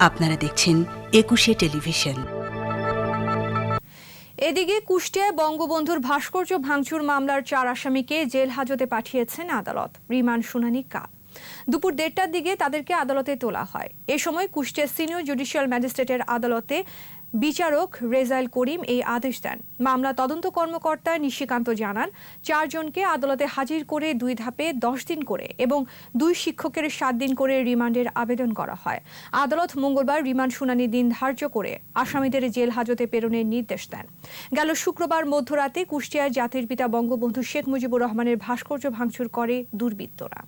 আপনারা দেখছেন একুশে টেলিভিশন। এদিকে কুষ্টিয়ায় বঙ্গবন্ধুর ভাস্কর্য ভাঙচুর মামলার চার আসামিকে জেল হাজতে পাঠিয়েছেন আদালত। রিমান্ড শুনানি কাল। দুপুর দেড়টার দিকে তাদেরকে আদালতে তোলা হয়। এ সময় কুষ্টিয়া সিনিয়র জুডিশিয়াল ম্যাজিস্ট্রেটের আদালতে বিচারক রেজাইল করিম এই আদেশ দেন। মামলা তদন্ত কর্মকর্তা নিশিকান্ত জানান, চারজনকে আদালতে হাজির করে দুই ধাপে দশ দিন করে এবং দুই শিক্ষকের সাত দিন করে রিমান্ডের আবেদন করা হয়। আদালত মঙ্গলবার রিমান্ড শুনানির দিন ধার্য করে আসামিদের জেল হাজতে প্রেরণের নির্দেশ দেন। গেল শুক্রবার মধ্যরাতে কুষ্টিয়ার জাতির পিতা বঙ্গবন্ধু শেখ মুজিবুর রহমানের ভাস্কর্য ভাঙচুর করে দুর্বৃত্তরা।